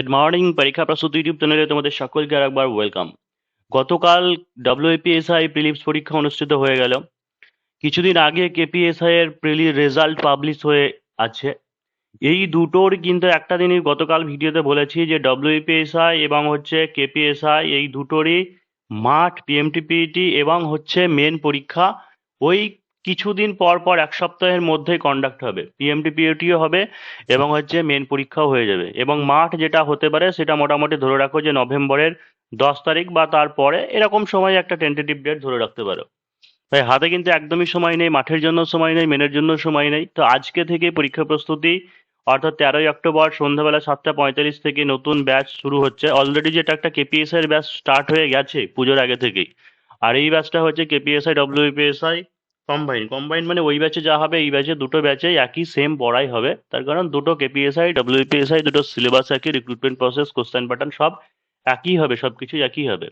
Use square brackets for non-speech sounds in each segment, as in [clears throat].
Good morning পরীক্ষা প্রস্তুতি YouTube চ্যানেলে তোমাদের সকলকে আরেকবার ওয়েলকাম গতকাল ডাব্লিউপিএসআই প্রিলিমস পরীক্ষা অনুষ্ঠিত হয়ে গেল। কিছুদিন আগে কেপিএসআই এর প্রিলি রেজাল্ট পাবলিশ হয়ে আছে। এই দুটোর কিন্তু একটা দিনই গতকাল ভিডিওতে বলেছি যে ডাব্লিউপিএসআই এবং হচ্ছে কেপিএসআই এই দুটোরই মাঠ পিএমটিপিটি এবং হচ্ছে মেন পরীক্ষা। ওই কিছুদিন পর পর এক সপ্তাহের মধ্যেই কন্ডাক্ট হবে। পিএমটিপিএটিও হবে এবং হচ্ছে মেন পরীক্ষাও হয়ে যাবে। এবং মাঠ যেটা হতে পারে সেটা মোটামুটি ধরে রাখো যে নভেম্বরের দশ তারিখ বা তারপরে এরকম সময় একটা টেন্টেটিভ ডেট ধরে রাখতে পারো। তাই হাতে কিন্তু একদমই সময় নেই, মাঠের জন্য সময় নেই মেনের জন্য সময় নেই। তো আজকে থেকে পরীক্ষা প্রস্তুতি, অর্থাৎ তেরোই অক্টোবর সন্ধ্যাবেলা সাতটা পঁয়তাল্লিশ থেকে নতুন ব্যাচ শুরু হচ্ছে। অলরেডি যেটা একটা কেপিএসআই এর ব্যাচ স্টার্ট হয়ে গেছে পুজোর আগে থেকেই। আর এই ব্যাচটা হচ্ছে কেপিএসআই ডব্লিউপিএসআই কম্বাইন কম্বাইন মানে ওই ব্যাচে যা হবে, এই ব্যাচে দুটো ব্যাচে একই সেম পড়াই হবে। তার কারণ দুটো কেপিএসআই ডব্লিউপিএসআই দুটো সিলেবাস একই রিক্রুটমেন্ট প্রসেস কোশ্চেন প্যাটার্ন সব একই হবে সব কিছু একই হবে।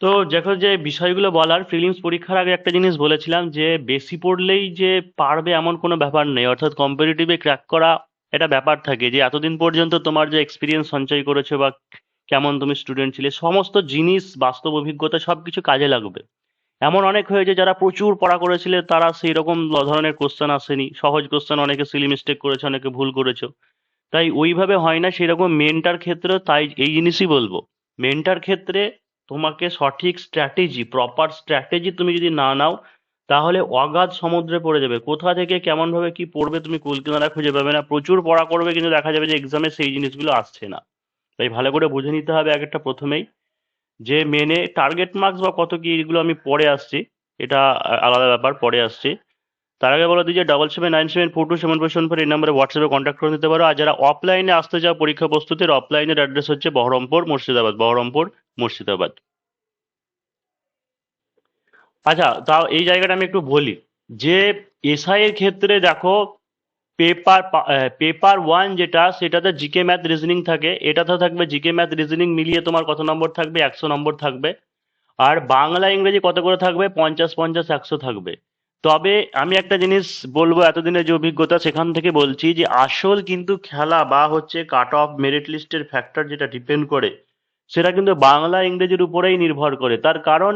তো দেখো যে বিষয়গুলো বলার ফিলিংস পরীক্ষার আগে একটা জিনিস বলেছিলাম যে বেশি পড়লেই যে পারবে এমন কোনো ব্যাপার নেই, অর্থাৎ কম্পিটিটিভে ক্র্যাক করা এটা ব্যাপার থাকে যে এতদিন পর্যন্ত তোমার যে এক্সপিরিয়েন্স সঞ্চয় করেছ বা কেমন তুমি স্টুডেন্ট ছিলে, সমস্ত জিনিস, বাস্তব অভিজ্ঞতা সব কিছু কাজে লাগবে। এমন অনেক হয়েছে যারা প্রচুর পড়া করেছিলে, তারা সেই রকম ধরনের কোশ্চেন আসেনি। সহজ কোশ্চেন অনেকে সিলি মিস্টেক করেছে, অনেকে ভুল করেছ। তাই ওইভাবে হয় না, সেরকম মেনটার ক্ষেত্রে তাই এই জিনিসই বলব। মেনটার ক্ষেত্রে তোমাকে সঠিক স্ট্র্যাটেজি প্রপার স্ট্র্যাটেজি তুমি যদি না নাও, তাহলে অগাধ সমুদ্রে পড়ে যাবে। কোথা থেকে কেমন ভাবে কি পড়বে তুমি কুল কিনারা খুঁজে পাবে না। প্রচুর পড়া করবে, কিন্তু দেখা যাবে যে এক্সামে সেই জিনিসগুলো আসছে না। তাই ভালো করে বুঝে নিতে হবে এক একটা প্রথমেই। যে মেনে টার্গেট মার্কস বা কত কি এগুলো আমি পরে আসছি, এটা আলাদা ব্যাপার, পরে আসছি। তার আগে বলে দিই যে double seven nine seven four two seven four seven four এই নাম্বারে হোয়াটসঅ্যাপে কন্ট্যাক্ট করে নিতে পারো। আর যারা অফলাইনে আসতে চাও পরীক্ষা প্রস্তুতির অফলাইনের অ্যাড্রেস হচ্ছে বহরমপুর মুর্শিদাবাদ বহরমপুর মুর্শিদাবাদ। আচ্ছা তাও এই জায়গাটা আমি একটু বলি। যে এসআই এর ক্ষেত্রে দেখো পেপার পেপার ওয়ান যেটা, সেটাতে জিকে ম্যাথ রিজনিং থাকে। এটাতে থাকবে জিকে ম্যাথ রিজনিং মিলিয়ে তোমার কত নম্বর থাকবে? একশো নম্বর থাকবে। আর বাংলা, ইংরেজি কত করে থাকবে? পঞ্চাশ পঞ্চাশ, একশো থাকবে। তবে আমি একটা জিনিস বলব এতদিনের যে অভিজ্ঞতা, সেখান থেকে বলছি যে আসল কিন্তু খেলা বা হচ্ছে কাট অফ মেরিট লিস্টের ফ্যাক্টর যেটা ডিপেন্ড করে, সেটা কিন্তু বাংলা, ইংরেজির উপরেই নির্ভর করে। তার কারণ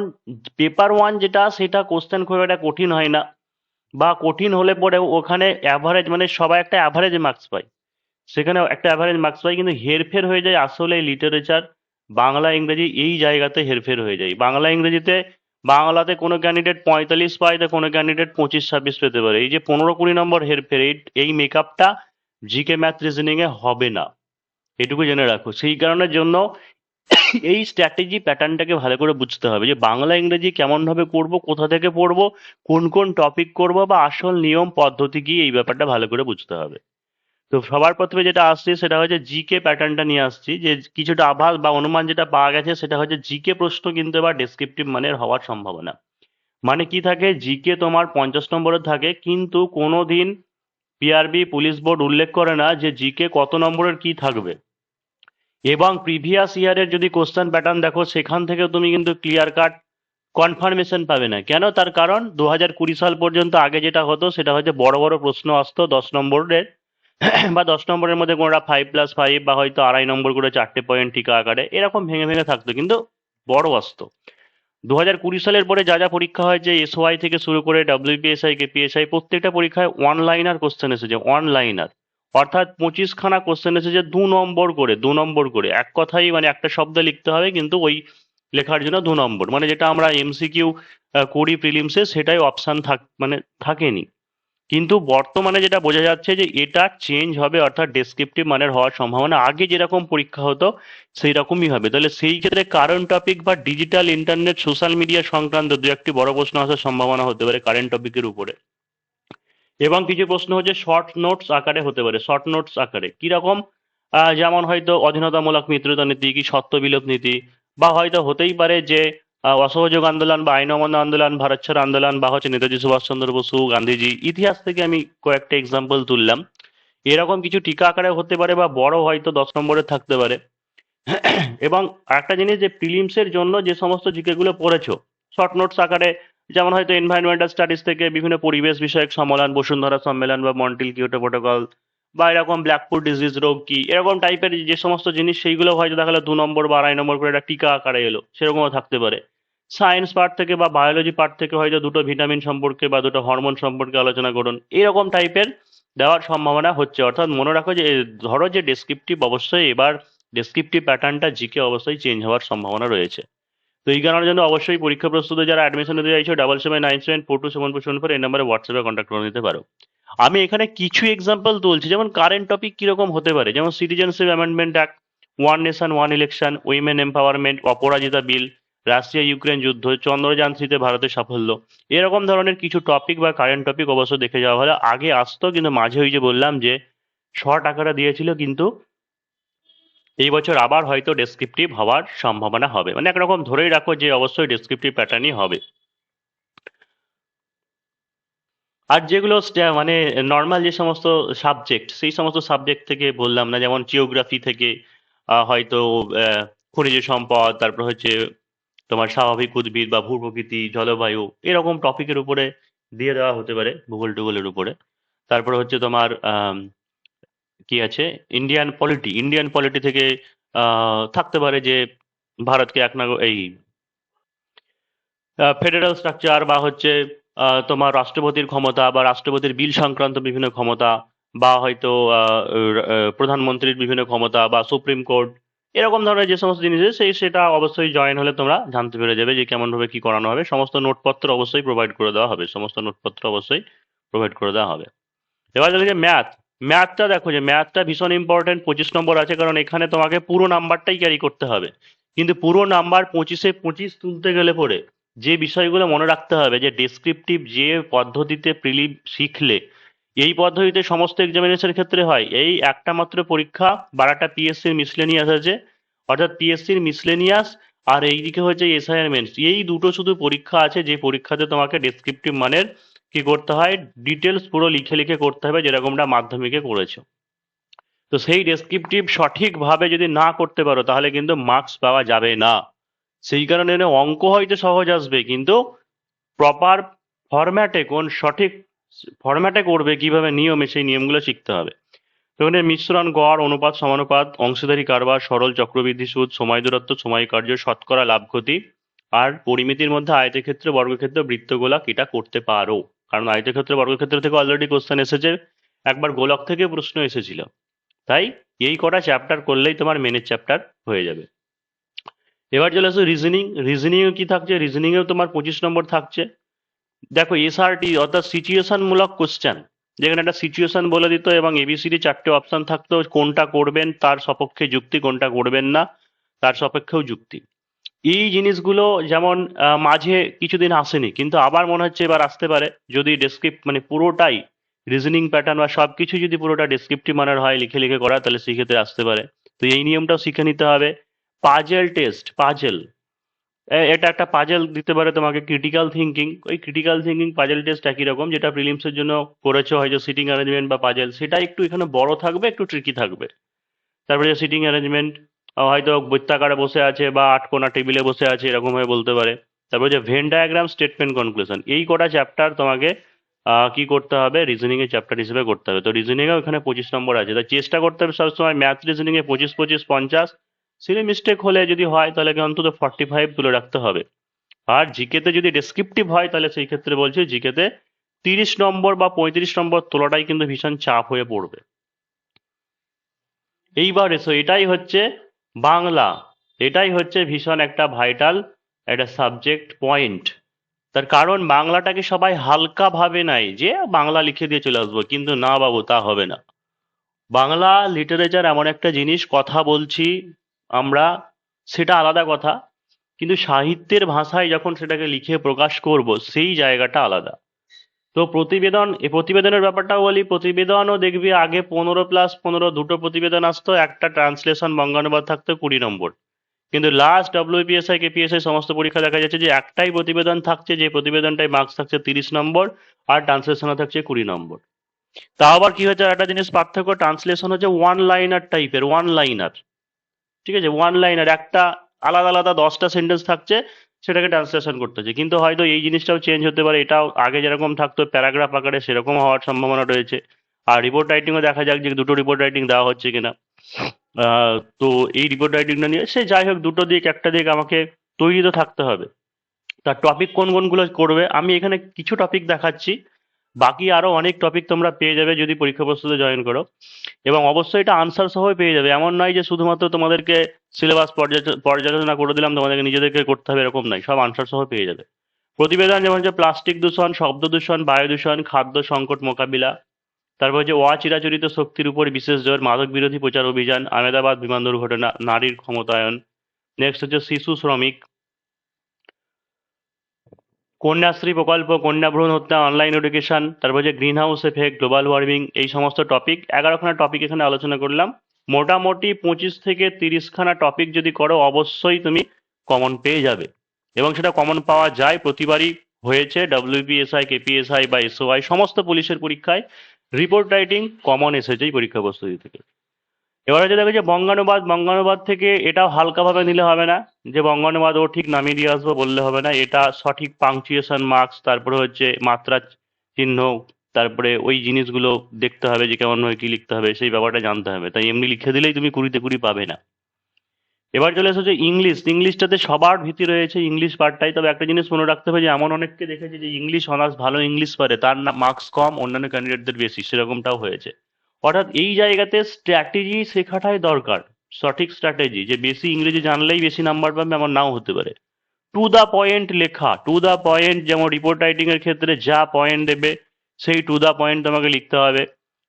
পেপার ওয়ান যেটা, সেটা কোশ্চেন খুব একটা কঠিন হয় না। বা কঠিন হলে পরেও ওখানে অ্যাভারেজ মানে সবাই একটা অ্যাভারেজ মার্কস পায়। সেখানে একটা অ্যাভারেজ মার্কস পায় কিন্তু হেরফের হয়ে যায় আসলে লিটারেচার বাংলা, ইংরেজি এই জায়গাতে হেরফের হয়ে যায়। বাংলা, ইংরেজিতে বাংলাতে কোনো ক্যান্ডিডেট পঁয়তাল্লিশ পায় তো কোনো ক্যান্ডিডেট পঁচিশ, ছাব্বিশ পেতে পারে। এই যে পনেরো কুড়ি নম্বর হেরফের, এই এই মেকআপটা জিকে ম্যাথ রিজনিংয়ে হবে না। এটুকু জেনে রাখো। সেই কারণের জন্য এই স্ট্র্যাটেজি প্যাটার্নটাকে ভালো করে বুঝতে হবে যে বাংলা ইংরেজি কেমনভাবে করব কোথা থেকে পড়ব, কোন কোন টপিক করব বা আসল নিয়ম পদ্ধতি কি এই ব্যাপারটা ভালো করে বুঝতে হবে। তো সবার প্রথমে যেটা আসছে সেটা হচ্ছে জিকে প্যাটার্নটা নিয়ে আসছি যে কিছুটা আভাস বা অনুমান যেটা পাওয়া গেছে সেটা হচ্ছে জিকে প্রশ্ন কিন্তু এবার ডেসক্রিপটিভ মানের হওয়ার সম্ভাবনা। মানে কি থাকে? জিকে তোমার পঞ্চাশ নম্বরে থাকে, কিন্তু কোনো দিন পিআরবি পুলিশ বোর্ড উল্লেখ করে না যে জিকে কত নম্বরের কি থাকবে। এবং প্রিভিয়াস ইয়ারের যদি কোশ্চেন প্যাটার্ন দেখো, সেখান থেকে তুমি কিন্তু ক্লিয়ার কাট কনফার্মেশন পাবে না। কেন? তার কারণ দু হাজার কুড়ি সাল পর্যন্ত আগে যেটা হতো, সেটা হচ্ছে বড় বড় প্রশ্ন আসতো দশ নম্বরের। [clears throat] বা দশ নম্বরের মধ্যে কোনোটা ফাইভ প্লাস ফাইভ বা হয়তো আড়াই নম্বর করে চারটে পয়েন্ট টিকা আকারে, এরকম ভেঙে ভেঙে থাকতো, কিন্তু বড় আসতো। দু হাজার কুড়ি সালের পরে যা যা পরীক্ষা হয় হয়েছে এসওয়াই থেকে শুরু করে ডাব্লিউপিএসআই কেপিএসআই প্রত্যেকটা পরীক্ষায় ওয়ান কোশ্চেন এসেছে ওয়ান অর্থাৎ পঁচিশখানা কোশ্চেন এসেছে দু নম্বর করে, দু নম্বর করে। এক কথাই মানে একটা শব্দ লিখতে হবে, কিন্তু ওই লেখার জন্য দু নম্বর। মানে যেটা আমরা এমসিকিউ করি প্রিলিমসে সেটাই অপশান থাক মানে থাকেনি। কিন্তু বর্তমানে যেটা বোঝা যাচ্ছে যে এটা চেঞ্জ হবে, অর্থাৎ ডেসক্রিপটিভ মানের হওয়ার সম্ভাবনা। আগে যেরকম পরীক্ষা হতো সেই রকমই হবে। তাহলে সেই ক্ষেত্রে কারেন্ট টপিক বা ডিজিটাল ইন্টারনেট সোশ্যাল মিডিয়া সংক্রান্ত দু একটি বড় প্রশ্ন আসার সম্ভাবনা হতে পারে কারেন্ট টপিকের উপরে। এবং কিছু প্রশ্ন হচ্ছে শর্ট নোটস আকারে হতে পারে। শর্ট নোটস আকারে। কীরকম যেমন হয়তো অধীনতামূলক মিত্রতা নীতি কি সত্য বিলোপ নীতি? বা হয়তো হতেই পারে যে অসহযোগ আন্দোলন বা আইন অমান্য আন্দোলন, ভারত ছাড় আন্দোলন বা হচ্ছে নেতাজি সুভাষচন্দ্র বসু, গান্ধীজি। ইতিহাস থেকে আমি কয়েকটা এক্সাম্পল তুললাম। এরকম কিছু টিকা আকারে হতে পারে বা বড় হয়তো দশ নম্বরে থাকতে পারে। [clears throat] এবং একটা জিনিস যে প্রিলিমসের জন্য যে সমস্ত জিকেগুলো পড়েছো শর্ট নোটস আকারে যেমন হয়তো এনভায়রনমেন্টাল স্টাডিজ থেকে বিভিন্ন পরিবেশ বিষয়ক সম্মেলন, বসুন্ধরা সম্মেলন বা মন্টিল কিউটো প্রোটোকল বা এরকম ব্ল্যাকফুট ডিজিজ রোগ কি, এরকম টাইপের যে সমস্ত জিনিস সেইগুলো হয়তো দেখা গেলো দু নম্বর বা আড়াই নম্বর করে একটা টিকা আকারে এলো, সেরকমও থাকতে পারে। সায়েন্স পার্ট থেকে বা বায়োলজি পার্ট থেকে হয়তো দুটো ভিটামিন সম্পর্কে বা দুটো হরমোন সম্পর্কে আলোচনা করুন, এরকম টাইপের দেওয়ার সম্ভাবনা হচ্ছে। অর্থাৎ মনে রাখো যে, ধরো যে ডেসক্রিপটিভ অবশ্যই এবার ডেসক্রিপটিভ প্যাটার্নটা জিকে অবশ্যই চেঞ্জ হওয়ার সম্ভাবনা রয়েছে। তো এই কারণের জন্য অবশ্যই পরীক্ষা প্রস্তুতে যারা অ্যাডমিশন নিতে চাইছো double seven nine seven four two seven four seven four এই নাম্বারে হোয়াটসঅ্যাপে কন্ট্যাক্ট করে নিতে পারো। আমি এখানে কিছু এক্সাম্পল তুলছি, যেমন কারেন্ট টপিক কীরকম হতে পারে? যেমন citizenship amendment act one nation one election women empowerment Aparajita bill Russia Ukraine যুদ্ধ চন্দ্রযান থ্রিতে ভারতের সাফল্য। এরকম ধরনের কিছু টপিক বা কারেন্ট টপিক অবশ্য দেখে যাওয়া ভালো আগে আসতো, কিন্তু মাঝে ওই যে বললাম যে শর্ট আকারে দিয়েছিল, কিন্তু এই বছর আবার হয়তো ডেসক্রিপটিভ হওয়ার সম্ভাবনা হবে। মানে একরকম ধরেই রাখো যে অবশ্যই ডেসক্রিপটিভ প্যাটার্নই হবে। আর যেগুলো মানে নর্মাল যে সমস্ত সাবজেক্ট সেই সমস্ত সাবজেক্ট থেকে বললাম না, যেমন জিওগ্রাফি থেকে হয়তো খনিজ সম্পদ, তারপর হচ্ছে তোমার স্বাভাবিক উদ্ভিদ বা ভূপ্রকৃতি, জলবায়ু, এরকম টপিকের উপরে দিয়ে দেওয়া হতে পারে, ভূগোল টুগোলের উপরে। তারপর হচ্ছে তোমার কি আছে? ইন্ডিয়ান পলিটি ইন্ডিয়ান পলিটি থেকে থাকতে পারে যে ভারতকে এক নাগ, এই ফেডারেল স্ট্রাকচার বা হচ্ছে তোমার রাষ্ট্রপতির ক্ষমতা বা রাষ্ট্রপতির বিল সংক্রান্ত বিভিন্ন ক্ষমতা বা হয়তো প্রধানমন্ত্রীর বিভিন্ন ক্ষমতা বা সুপ্রিম কোর্ট, এরকম ধরনের যে সমস্ত জিনিস সেই, সেটা অবশ্যই জয়েন হলে তোমরা জানতে পেরে যাবে যে কেমন ভাবে কি করানো হবে। সমস্ত নোটপত্র অবশ্যই প্রোভাইড করে দেওয়া হবে। সমস্ত নোটপত্র অবশ্যই প্রোভাইড করে দেওয়া হবে। এবার যদি ম্যাথ ম্যাথটা দেখো যে ম্যাথটা ভীষণ ইম্পর্টেন্ট পঁচিশ নম্বর আছে কারণ এখানে তোমাকে পুরো নাম্বারটাই ক্যারি করতে হবে। কিন্তু পুরো নাম্বার পঁচিশে পঁচিশ তুলতে গেলে পরে যে বিষয়গুলো মনে রাখতে হবে, যে ডেসক্রিপটিভ যে পদ্ধতিতে প্রিলিম শিখলে, এই পদ্ধতিতে সমস্ত এক্সামিনেশনের ক্ষেত্রে হয়। এই একটা মাত্র পরীক্ষা, বারোটা পিএসসির মিসলেনিয়াস আছে, অর্থাৎ পিএসসির মিসলেনিয়াস আর এইদিকে হচ্ছে এসআইআর এই দুটো শুধু পরীক্ষা আছে, যে পরীক্ষাতে তোমাকে ডেসক্রিপটিভ মানের কি করতে হয়? ডিটেলস পুরো লিখে লিখে করতে হবে যেরকমটা মাধ্যমিকে করেছ। তো সেই ডেসক্রিপটিভ সঠিকভাবে যদি না করতে পারো, তাহলে কিন্তু মার্কস পাওয়া যাবে না। সেই কারণে অঙ্ক হয়তো সহজ আসবে, কিন্তু প্রপার ফরম্যাটে কোন সঠিক ফরম্যাটে করবে, কীভাবে নিয়মে সেই নিয়মগুলো শিখতে হবে। তো এখানে মিশ্রণ, গড়, অনুপাত, সমানুপাত, অংশীদারি কারবার, সরল চক্রবৃদ্ধি, সুদ, সময় দূরত্ব, সময় কার্য, শতকরা, লাভ, ক্ষতি। আর পরিমিতির মধ্যে আয়তক্ষেত্র, বর্গক্ষেত্র, বৃত্তগোলক, এটা করতে পারো। কারণ আয়তক্ষেত্র, বর্গক্ষেত্র থেকে অলরেডি কোশ্চেন এসেছে। একবার গোলক থেকে প্রশ্ন এসেছিল। তাই এই কটা চ্যাপ্টার করলেই তোমার মেনের চ্যাপ্টার হয়ে যাবে। এবার চলে আসো রিজনিং রিজনিংও কি থাকছে? রিজনিংয়েও তোমার পঁচিশ নম্বর থাকছে। দেখো এসআরটি অর্থাৎ সিচুয়েশন মূলক কোশ্চেন যেখানে একটা সিচুয়েশন বলে দিত এবং এবিসিডি চারটে অপশন থাকতো, কোনটা করবেন, তার সপক্ষে যুক্তি, কোনটা করবেন না, তার সপক্ষেও যুক্তি। এই জিনিসগুলো যেমন মাঝে কিছুদিন আসেনি, কিন্তু আবার মনে হচ্ছে এবার আসতে পারে, যদি ডেসক্রিপ্ট মানে পুরোটাই রিজনিং প্যাটার্ন বা সব কিছু যদি পুরোটা ডেসক্রিপটিভ মানের হয়, লিখে লিখে করা তাহলে সেক্ষেত্রে আসতে পারে। তো এই নিয়মটাও শিখে নিতে হবে। পাজেল টেস্ট পাজেল এটা একটা পাজেল দিতে পারে তোমাকে ক্রিটিক্যাল থিঙ্কিং ওই ক্রিটিক্যাল থিঙ্কিং পাজেল টেস্ট একই রকম, যেটা প্রিলিমসের জন্য করেছ, হয়তো সিটিং অ্যারেঞ্জমেন্ট বা পাজেল সেটা একটু এখানে বড় থাকবে, একটু ট্রিকি থাকবে। তারপরে সিটিং অ্যারেঞ্জমেন্ট হয়তো বৃত্তাকারে বসে আছে বা আটকোনা টেবিলে বসে আছে, এরকম ভাবে বলতে পারে। তারপরে যে ভেন ডায়াগ্রাম স্টেটমেন্ট কনক্লুশন এই কটা চ্যাপ্টার তোমাকে কি করতে হবে? রিজনিং এর চ্যাপ্টার হিসেবে করতে হবে। তো রিজনিং এও এখানে পঁচিশ নম্বর আছে। তাই চেষ্টা করতে হবে সবসময় ম্যাথ রিজনিং এ পঁচিশ পঁচিশ, পঞ্চাশ। সিলি মিস্টেক হলে যদি হয়, তাহলে অন্তত ফর্টি ফাইভ তুলে রাখতে হবে। আর জিকেতে যদি ডেসক্রিপটিভ হয়, তাহলে সেই ক্ষেত্রে বলছি জিকেতে তিরিশ নম্বর বা পঁয়ত্রিশ নম্বর তোলাটাই কিন্তু ভীষণ চাপ হয়ে পড়বে। এইবার এসো, এটাই হচ্ছে বাংলা। এটাই হচ্ছে ভীষণ একটা ভাইটাল একটা সাবজেক্ট পয়েন্ট তার কারণ বাংলাটাকে সবাই হালকা ভাবে নাই যে বাংলা লিখে দিয়ে চলে আসব, কিন্তু না বাবু, তা হবে না। বাংলা লিটারেচার এমন একটা জিনিস, কথা বলছি আমরা, সেটা আলাদা কথা, কিন্তু সাহিত্যের ভাষায় যখন সেটাকে লিখে প্রকাশ করব, সেই জায়গাটা আলাদা। তো প্রতিবেদন এ প্রতিবেদনের ব্যাপারটাও বলি, প্রতিবেদনও দেখবি আগে পনেরো প্লাস পনেরো দুটো প্রতিবেদন আসতো, একটা ট্রান্সলেশন বঙ্গানুবাদ থাকতো কুড়ি নম্বর। কিন্তু লাস্ট ডব্লিউপিএসআই কেপিএসআই সমস্ত পরীক্ষা দেখা যাচ্ছে যে একটাই প্রতিবেদন থাকছে, যে প্রতিবেদনটাই মার্কস থাকছে তিরিশ নম্বর, আর ট্রান্সলেশনে থাকছে কুড়ি নম্বর। তা আবার কি হচ্ছে একটা জিনিস পার্থক্য ট্রান্সলেশন হচ্ছে ওয়ান লাইনার টাইপের ওয়ান লাইনার ঠিক আছে? ওয়ান লাইনার একটা আলাদা আলাদা দশটা সেন্টেন্স থাকছে সেটাকে ট্রান্সলেশন করতে হচ্ছে। কিন্তু হয়তো এই জিনিসটাও চেঞ্জ হতে পারে, এটাও আগে যেরকম থাকতো প্যারাগ্রাফ আকারে সেরকম হওয়ার সম্ভাবনা রয়েছে। আর রিপোর্ট রাইটিংও দেখা যাক যে দুটো রিপোর্ট রাইটিং দেওয়া হচ্ছে কিনা। তো এই রিপোর্ট রাইটিংটা নিয়ে সে যাই হোক, দুটো দিক, একটা দিক আমাকে তৈরি তো থাকতে হবে। তার টপিক কোন কোনগুলো করবে? আমি এখানে কিছু টপিক দেখাচ্ছি। বাকি আরও অনেক টপিক তোমরা পেয়ে যাবে যদি পরীক্ষা প্রস্তুতে জয়েন করো। এবং অবশ্যই এটা আনসার সহ পেয়ে যাবে। এমন নয় যে শুধুমাত্র তোমাদেরকে সিলেবাস পর্যালোচনা করে দিলাম, তোমাদেরকে নিজেদেরকে করতে হবে এরকম নয়, সব আনসার সহ পেয়ে যাবে। প্রতিবেদন যেমন হচ্ছে প্লাস্টিক দূষণ, শব্দ দূষণ, বায়ু দূষণ, খাদ্য সংকট মোকাবিলা, তারপর হচ্ছে অচিরাচরিত শক্তির উপর বিশেষ জোর, মাদক বিরোধী প্রচার অভিযান আহমেদাবাদ বিমান দুর্ঘটনা, নারীর ক্ষমতায়ন নেক্সট হচ্ছে শিশু শ্রমিক কন্যাশ্রী প্রকল্প, কন্যা ভ্রূণ হত্যা অনলাইন এডুকেশন তারপর যে green house effect global warming এই সমস্ত টপিক এগারোখানা টপিক এখানে আলোচনা করলাম। মোটামুটি পঁচিশ থেকে তিরিশখানা টপিক যদি করো, অবশ্যই তুমি কমন পেয়ে যাবে। এবং সেটা কমন পাওয়া যায়, প্রতিবারই হয়েছে ডাব্লিউপিএসআই কেপিএসআই বা এসওআই সমস্ত পুলিশের পরীক্ষায়। রিপোর্ট রাইটিং কমন এসেছে পরীক্ষা প্রস্তুতি থেকে। এবার হচ্ছে দেখো যে বঙ্গানুবাদ বঙ্গানুবাদ থেকে এটাও হালকাভাবে নিলে হবে না। যে বঙ্গানুবাদ ও ঠিক নামিয়ে দিয়ে আসব বললে হবে না। এটা সঠিক পাংচুয়েশন মার্কস তারপরে হচ্ছে মাত্রা চিহ্ন, তারপরে ওই জিনিসগুলো দেখতে হবে যে কেমনভাবে কি লিখতে হবে, সেই ব্যাপারটা জানতে হবে। তাই এমনি লিখে দিলেই তুমি কুড়িতে কুড়ি পাবে না। এবার চলে এসেছে ইংলিশ। ইংলিশটাতে সবার ভীতি রয়েছে ইংলিশ পার্টটাই তবে একটা জিনিস মনে রাখতে হবে যে এমন অনেককে দেখেছি যে ইংলিশ অনার্স ভালো ইংলিশ পারে, তার না মার্কস কম, অন্যান্য ক্যান্ডিডেটদের বেশি, সেরকমটাও হয়েছে। অর্থাৎ এই জায়গাতে স্ট্র্যাটেজি শেখাটাই দরকার, সঠিক স্ট্র্যাটেজি যে বেশি ইংরেজি জানলেই বেশি নাম্বার পাবে আমার নাও হতে পারে। টু দ্য পয়েন্ট লেখা টু দ্য পয়েন্ট যেমন রিপোর্ট রাইটিং এর ক্ষেত্রে যা পয়েন্ট দেবে, সেই টু দ্য পয়েন্ট তোমাকে লিখতে হবে।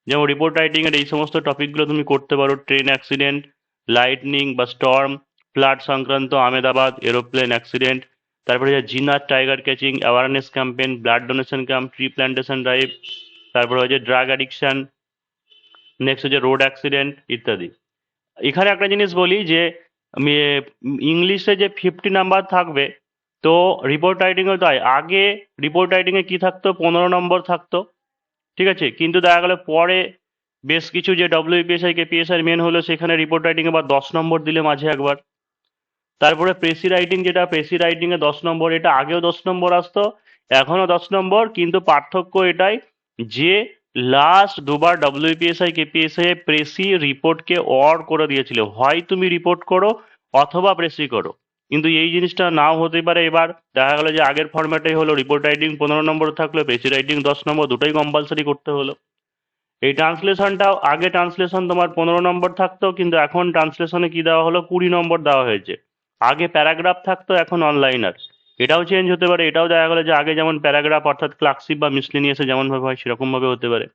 যেমন রিপোর্ট রাইটিং এর এই সমস্ত টপিকগুলো তুমি করতে পারো ট্রেন অ্যাক্সিডেন্ট লাইটনিং বা স্টর্ম ফ্লাড সংক্রান্ত আহমেদাবাদ এরোপ্লেন অ্যাক্সিডেন্ট তারপরে যে জিনার tiger catching awareness campaign blood donation camp tree plantation drive তারপরে হচ্ছে ড্রাগ অ্যাডিকশন নেক্সট হচ্ছে রোড অ্যাক্সিডেন্ট ইত্যাদি। এখানে একটা জিনিস বলি যে ইংলিশে যে ফিফটি নাম্বার থাকবে, তো রিপোর্ট রাইটিংও তাই আগে রিপোর্ট রাইটিংয়ে কী থাকতো? পনেরো নম্বর থাকতো। ঠিক আছে? কিন্তু দেখা গেল পরে বেশ কিছু যে ডব্লিউপিএসআই কে পিএসআই মেন হলো, সেখানে রিপোর্ট রাইটিং এবার দশ নম্বর দিলে মাঝে একবার। তারপরে প্রেসি রাইটিং যেটা প্রেসি রাইটিং এ দশ নম্বর এটা আগেও দশ নম্বর আসতো, এখনও দশ নম্বর কিন্তু পার্থক্য এটাই যে লাস্ট দুবার ডব্লিউপিএসআই কেপিএসআই প্রেসি রিপোর্টকে অর করে দিয়েছিল। হয় তুমি রিপোর্ট করো অথবা প্রেসি করো। কিন্তু এই জিনিসটা নাও হতে পারে। এবার দেখা গেলো যে আগের ফরম্যাটে হলো রিপোর্ট রাইটিং পনেরো নম্বর থাকল প্রেসি রাইটিং দশ নম্বর, দুটোই কম্পালসারি করতে হলো। এই ট্রান্সলেশনটাও আগে ট্রান্সলেশন তোমার পনেরো নম্বর থাকতো, কিন্তু এখন ট্রান্সলেশনে কি দেওয়া হলো? কুড়ি নম্বর দেওয়া হয়েছে। আগে প্যারাগ্রাফ থাকতো, এখন অনলাইনার এটাও চেঞ্জ হতে পারে, এটাও দেখা গেলো যে আগে যেমন প্যারাগ্রাফ অর্থাৎ ক্লার্কশিপ বা মিসলিনিয়াসে যেমনভাবে হয়, সেরকমভাবে হতে পারে।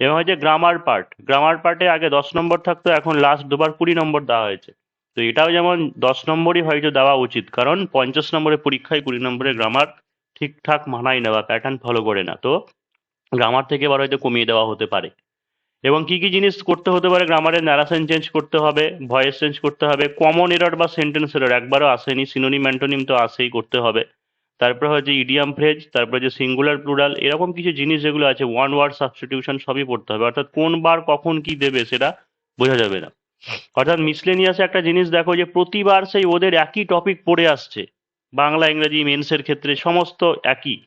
এবং হচ্ছে গ্রামার পার্ট গ্রামার পার্টে আগে দশ নম্বর থাকতো, এখন লাস্ট দুবার কুড়ি নম্বর দেওয়া হয়েছে। তো এটাও যেমন দশ নম্বরই হয়তো দেওয়া উচিত, কারণ পঞ্চাশ নম্বরের পরীক্ষায় কুড়ি নম্বরের গ্রামার ঠিকঠাক মানায় না বা প্যাটার্ন ফলো করে না। তো গ্রামার থেকে এবার হয়তো কমিয়ে দেওয়া হতে পারে। এবং কি কি জিনিস করতে হতে পারে? গ্রামারের ন্যারাশন চেঞ্জ করতে হবে ভয়েস চেঞ্জ করতে হবে কমন এরর বা সেন্টেন্স এরর একবারও আসেনি সিনোনিম অ্যান্টোনিম তো আসেই করতে হবে। তারপরে হচ্ছে ইডিয়াম ফ্রেজ তারপরে যে সিঙ্গুলার প্লুরাল এরকম কিছু জিনিস যেগুলো আছে ওয়ান ওয়ার্ড সাবস্টিটিউশন সবই পড়তে হবে। অর্থাৎ কোন বার কখন কি দেবে সেটা বোঝা যাবে না। অর্থাৎ মিসলেনিয়াসে একটা জিনিস দেখো যে প্রতিবার সেই ওদের একই টপিক পড়ে আসছে। বাংলা, ইংরেজি মেন্সের ক্ষেত্রে সমস্ত একই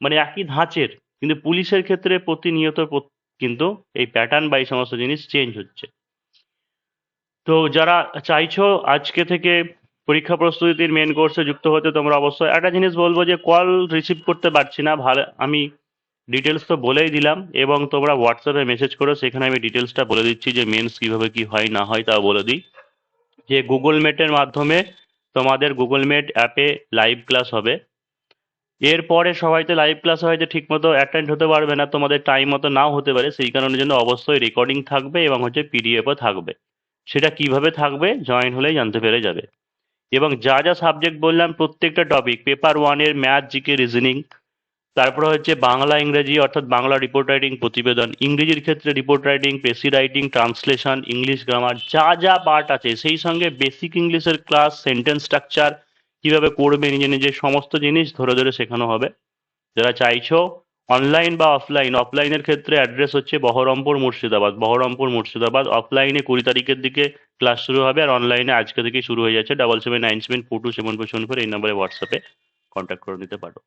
মানে একই ধাঁচের। কিন্তু পুলিশের ক্ষেত্রে প্রতিনিয়ত প্র- কিন্তু এই প্যাটার্ন বা এই সমস্ত জিনিস চেঞ্জ হচ্ছে। তো যারা চাইছো আজকে থেকে পরীক্ষা প্রস্তুতির মেন কোর্সে যুক্ত হতে, তোমরা অবশ্যই একটা জিনিস বলব যে কল রিসিভ করতে পারছি না, ভালো, আমি ডিটেলস তো বলেই দিলাম, এবং তোমরা হোয়াটসঅ্যাপে মেসেজ করো, সেখানে আমি ডিটেলসটা বলে দিচ্ছি যে মেন্স কীভাবে কি হয়, না হয় তাও বলে দিই। যে গুগল মেটের মাধ্যমে তোমাদের গুগল মেট অ্যাপে লাইভ ক্লাস হবে। এরপরে সবাই তো লাইভ ক্লাস হয়তো ঠিকমতো অ্যাটেন্ড হতে পারবে না, তোমাদের টাইম মতো নাও হতে পারে, সেই কারণের জন্য অবশ্যই রেকর্ডিং থাকবে এবং হচ্ছে পিডিএফও থাকবে। সেটা কীভাবে থাকবে জয়েন হলেই জানতে পেরে যাবে। এবং যা যা সাবজেক্ট বললাম, প্রত্যেকটা টপিক পেপার ওয়ানের ম্যাথ জিকে রিজনিং তারপরে হচ্ছে বাংলা, ইংরেজি, অর্থাৎ বাংলা রিপোর্ট রাইটিং প্রতিবেদন, ইংরেজির ক্ষেত্রে report writing precis writing translation English grammar যা যা পার্ট আছে, সেই সঙ্গে বেসিক ইংলিশের ক্লাস সেন্টেন্স স্ট্রাকচার কীভাবে করবে নিজে নিজে সমস্ত জিনিস, ধরে ধরে শেখানো হবে। যারা চাইছো অনলাইন বা অফলাইন অফলাইনের ক্ষেত্রে অ্যাড্রেস হচ্ছে বহরমপুর মুর্শিদাবাদ। বহরমপুর মুর্শিদাবাদ অফলাইনে কুড়ি তারিখের দিকে ক্লাস শুরু হবে আর অনলাইনে আজকে থেকে শুরু হয়ে যাচ্ছে। Double seven nine seven four two seven four seven four এই নম্বরে হোয়াটসঅ্যাপে কন্ট্যাক্ট করে নিতে পারো।